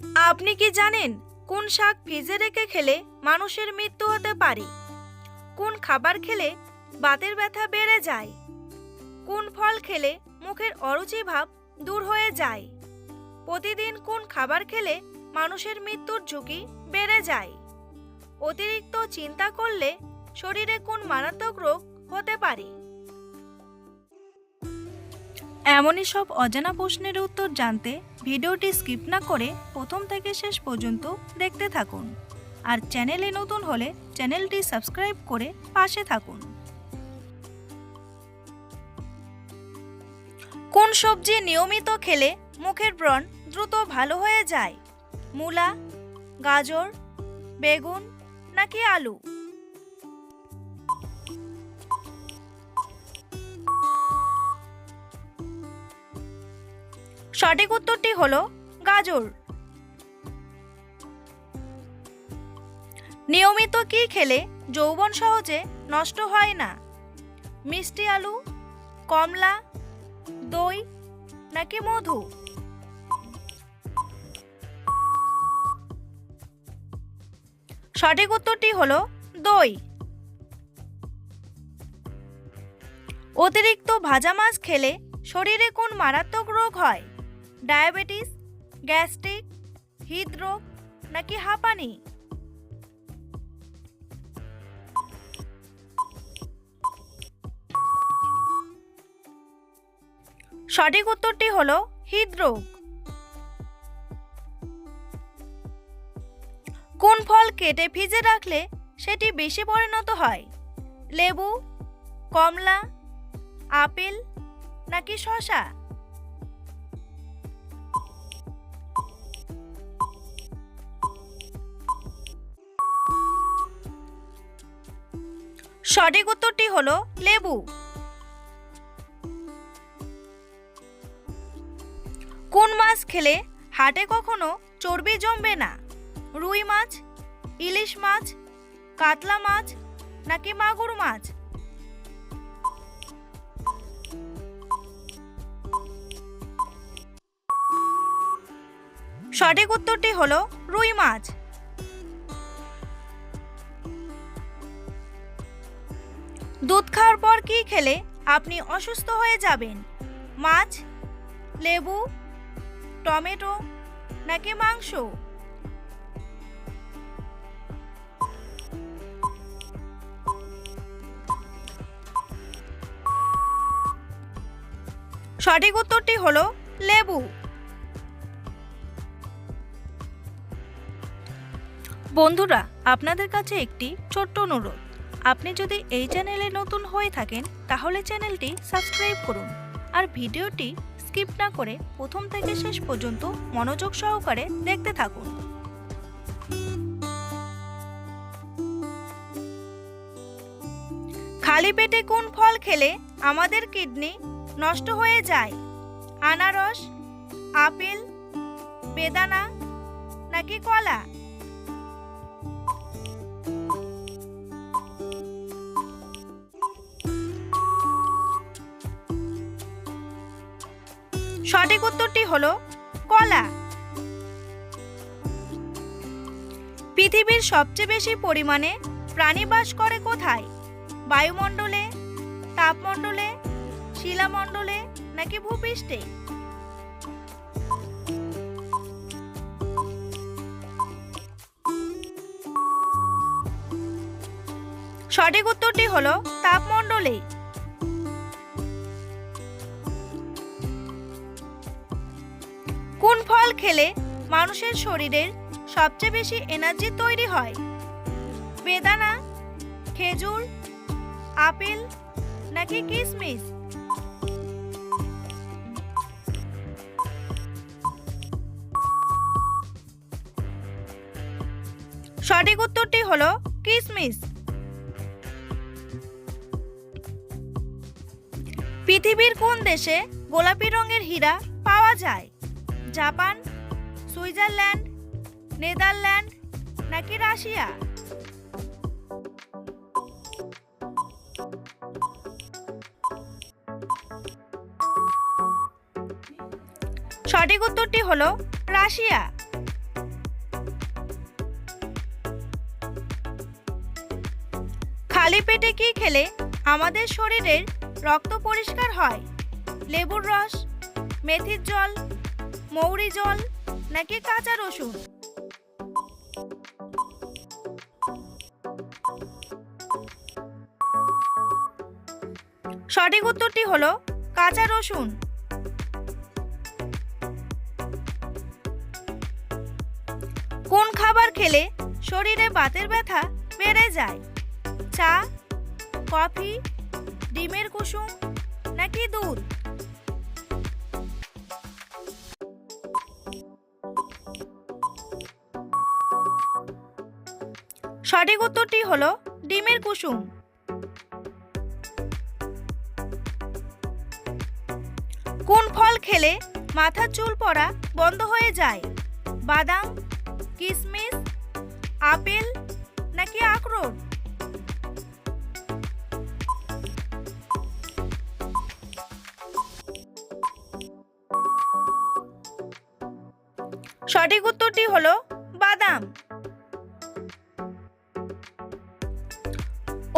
আপনি কি জানেন কোন শাক ফ্রিজে রেখে খেলে মানুষের মৃত্যু হতে পারে? কোন খাবার খেলে বাতের ব্যথা বেড়ে যায়? কোন ফল খেলে মুখের অরুচি ভাব দূর হয়ে যায়? প্রতিদিন কোন খাবার খেলে মানুষের মৃত্যুর ঝুঁকি বেড়ে যায়? অতিরিক্ত চিন্তা করলে শরীরে কোন মারাত্মক রোগ হতে পারে? এমনই সব অজানা প্রশ্নের উত্তর জানতে ভিডিওটি স্কিপ না করে প্রথম থেকে শেষ পর্যন্ত দেখতে থাকুন। আর চ্যানেলে নতুন হলে চ্যানেলটি সাবস্ক্রাইব করে পাশে থাকুন। কোন সবজি নিয়মিত খেলে মুখের ব্রণ দ্রুত ভালো হয়ে যায়? মূলা, গাজর, বেগুন নাকি আলু? সঠিক উত্তরটি হলো গাজর। নিয়মিত কি খেলে যৌবন সহজে নষ্ট হয় না? মিষ্টি আলু, কমলা, দই নাকি মধু? সঠিক উত্তরটি হলো দই। অতিরিক্ত ভাজা মাছ খেলে শরীরে কোন মারাত্মক রোগ হয়? ডায়াবেটিস, গ্যাস্ট্রিক, হৃদরোগ নাকি হাঁপানি? সঠিক উত্তরটি হলো হৃদরোগ। কোন ফল কেটে ভিজে রাখলে সেটি বেশি পরিণত হয়? লেবু, কমলা, আপেল নাকি শশা সঠিক উত্তরটি হলো লেবু। কোন মাছ খেলে হাটে কখনো চর্বি জমবে না? রুই মাছ, ইলিশ মাছ, কাতলা মাছ, নাকি মাগুর মাছ? সঠিক উত্তরটি হলো রুই মাছ। কি খেলে আপনি অসুস্থ হয়ে যাবেন। মাছ, লেবু, টমেটো, নাকি মাংস? সঠিক উত্তরটি হলো লেবু। বন্ধুরা, আপনাদের কাছে একটি ছোট্ট অনুরোধ। আপনি যদি এই চ্যানেলে নতুন হয়ে থাকেন, তাহলে চ্যানেলটি সাবস্ক্রাইব করুন। আর ভিডিওটি স্কিপ না করে প্রথম থেকে শেষ পর্যন্ত মনোযোগ সহকারে দেখতে থাকুন। খালি পেটে কোন ফল খেলে আমাদের কিডনি নষ্ট হয়ে যায়? আনারস, আপেল, বেদানা, নাকি কলা? সঠিক উত্তরটি হলো কলা। পৃথিবীর সবচেয়ে বেশি পরিমাণে প্রাণী বাস করে কোথায়? বায়ুমণ্ডলে, তাপমণ্ডলে, শিলামণ্ডলে নাকি ভূপৃষ্ঠে? সঠিক উত্তরটি হলো তাপমণ্ডলে কোন ফল খেলে মানুষের শরীরের সবচেয়ে বেশি এনার্জি তৈরি হয়। বেদানা, খেজুর, আপেল নাকি কিশমিশ সঠিক উত্তরটি হলো কিশমিশ পৃথিবীর কোন দেশে গোলাপি রঙের হীরা পাওয়া যায়? জাপান, সুইজারল্যান্ড, নেদারল্যান্ড নাকি রাশিয়া? সঠিক উত্তরটি হল রাশিয়া। খালি পেটে কি খেলে আমাদের শরীরের রক্ত পরিষ্কার হয়? লেবুর রস, মেথির জল মৌরি জল নাকি কাঁচা রসুন? সঠিক উত্তরটি হলো কাঁচা রসুন। কোন খাবার খেলে শরীরে বাতের ব্যথা বেড়ে যায়? চা, কফি, ডিমের কুসুম নাকি দুধ? সঠিক উত্তরটি হলো ডিমের কুসুম। কোন ফল খেলে মাথার চুল পড়া বন্ধ হয়ে যায়? বাদাম কিশমিশ আপেল নাকি আখরোট? সঠিক উত্তরটি হলো বাদাম।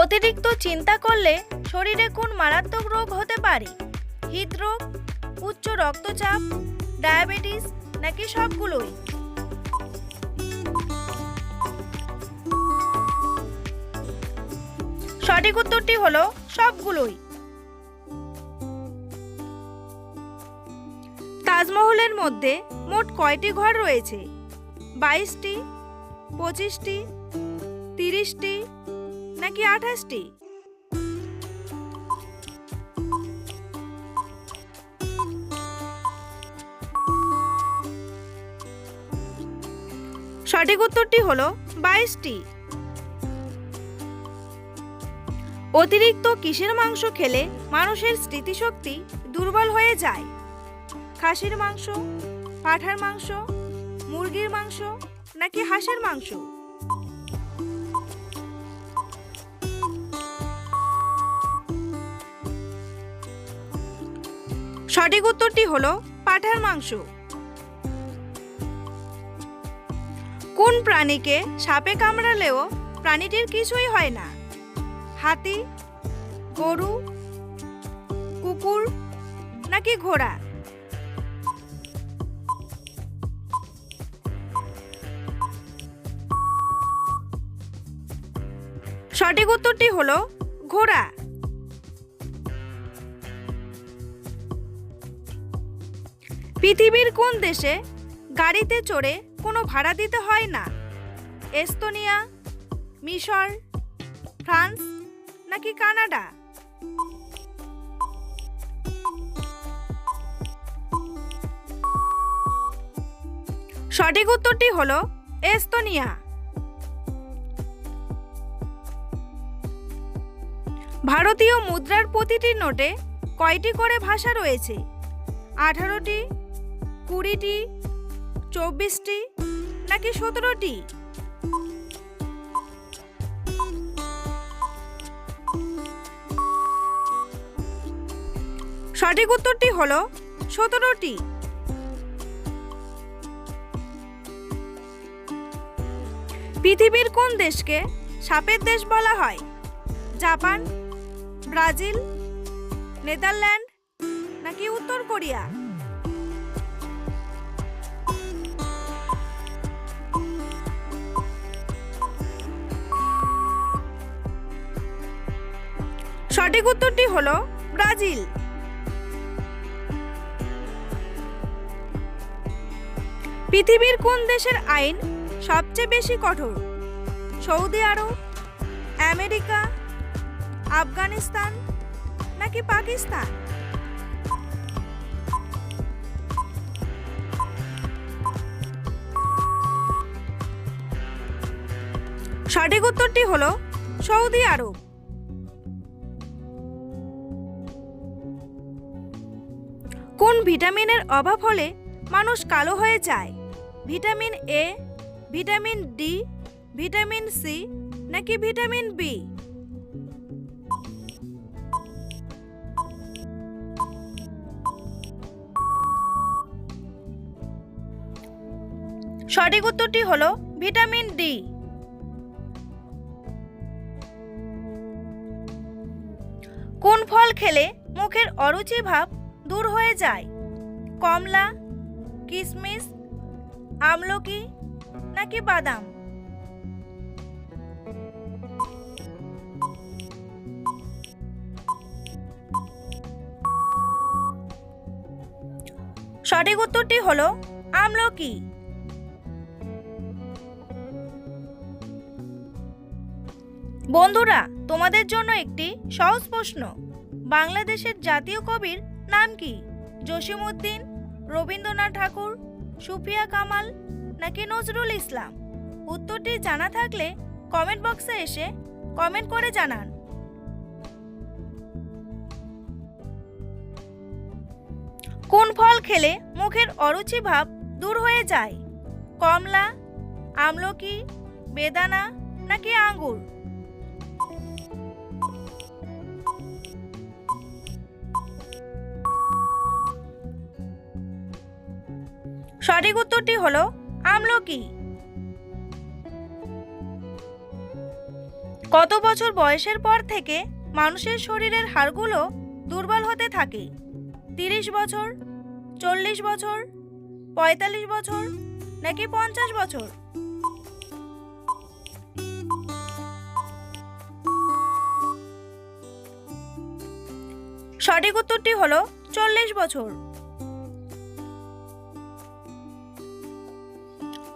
অতিরিক্ত চিন্তা করলে শরীরে কোন মারাত্মক রোগ হতে পারে? হৃদরোগ, উচ্চ রক্তচাপ, ডায়াবেটিস নাকি সবগুলোই? সঠিক উত্তরটি হলো সবগুলোই। তাজমহলের মধ্যে মোট কয়টি ঘর রয়েছে? বাইশটি, পঁচিশটি, তিরিশটি নাকি আঠাশটি? সঠিক উত্তরটি হলো বাইশটি। অতিরিক্ত কিসের মাংস খেলে মানুষের স্মৃতিশক্তি দুর্বল হয়ে যায়? খাসির মাংস, পাঁঠার মাংস, মুরগির মাংস নাকি হাঁসের মাংস? সঠিক উত্তরটি হলো পাঁঠার মাংস। কোন প্রাণীকে সাপে কামড়ালেও প্রাণীটির কিছুই হয় না? হাতি, গরু, কুকুর নাকি ঘোড়া? সঠিক উত্তরটি হলো ঘোড়া। পৃথিবীর কোন দেশে গাড়িতে চড়ে কোনো ভাড়া দিতে হয় না? এস্তোনিয়া, মিশর, ফ্রান্স নাকি কানাডা? সঠিক উত্তরটি হলো এস্তোনিয়া। ভারতীয় মুদ্রার প্রতিটি নোটে কয়টি করে ভাষা রয়েছে? আঠারোটি কুড়িটি, চব্বিশটি নাকি সতেরোটি? সঠিক উত্তরটি হলো সতেরোটি। পৃথিবীর কোন দেশকে সাপের দেশ বলা হয়? জাপান, ব্রাজিল, নেদারল্যান্ড নাকি উত্তর কোরিয়া? সঠিক উত্তরটি হল ব্রাজিল। পৃথিবীর কোন দেশের আইন সবচেয়ে বেশি কঠোর? সৌদি আরব, আমেরিকা, আফগানিস্তান নাকি পাকিস্তান? সঠিক উত্তরটি হলো সৌদি আরব। ভিটামিনের অভাব হলে মানুষ কালো হয়ে যায়। Vitamin A vitamin D vitamin C নাকি ভিটামিন বি সঠিক উত্তরটি হলো ভিটামিন ডি কোন ফল খেলে মুখের অরুচি ভাব দূর হয়ে যায়? কমলা কিশমিশ আমলকি নাকি বাদাম? সঠিক উত্তরটি হলো আমলকি। বন্ধুরা, তোমাদের জন্য একটি সহজ প্রশ্ন। বাংলাদেশের জাতীয় কবির নাম কি? জসিমউদ্দিন রবীন্দ্রনাথ ঠাকুর, সুফিয়া কামাল নাকি নজরুল ইসলাম? উত্তরটি জানা থাকলে কমেন্ট বক্সে এসে কমেন্ট করে জানান। কোন ফল খেলে মুখের অরুচি ভাব দূর হয়ে যায়? কমলা, আমলকি, বেদানা নাকি আঙ্গুর? সঠিক উত্তরটি হলো আমলকি। কত বছর বয়সের পর থেকে মানুষের শরীরের হাড়গুলো দুর্বল হতে থাকে? তিরিশ বছর, চল্লিশ বছর, পঁয়তাল্লিশ বছর, নাকি পঞ্চাশ বছর? সঠিক উত্তরটি হলো চল্লিশ বছর।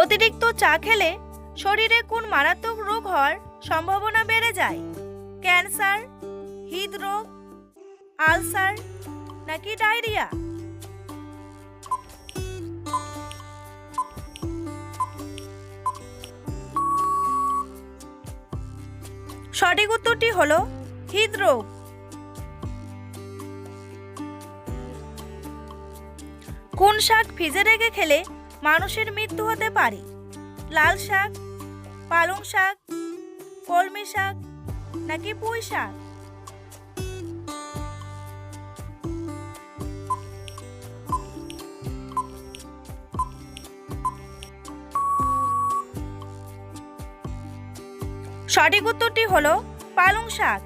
অতিরিক্ত চা খেলে শরীরে কোন মারাত্মক রোগ হওয়ার সম্ভাবনা বেড়ে যায়? ক্যান্সার, হৃদরোগ, আলসার নাকি ডায়রিয়া? সঠিক উত্তরটি হলো হৃদরোগ। কোন শাক ভিজে রেখে খেলে মানুষের মৃত্যু হতে পারে। লাল শাক, পালং শাক, কলমি শাক, নাকি পুঁই শাক? সঠিক উত্তরটি হলো পালং শাক।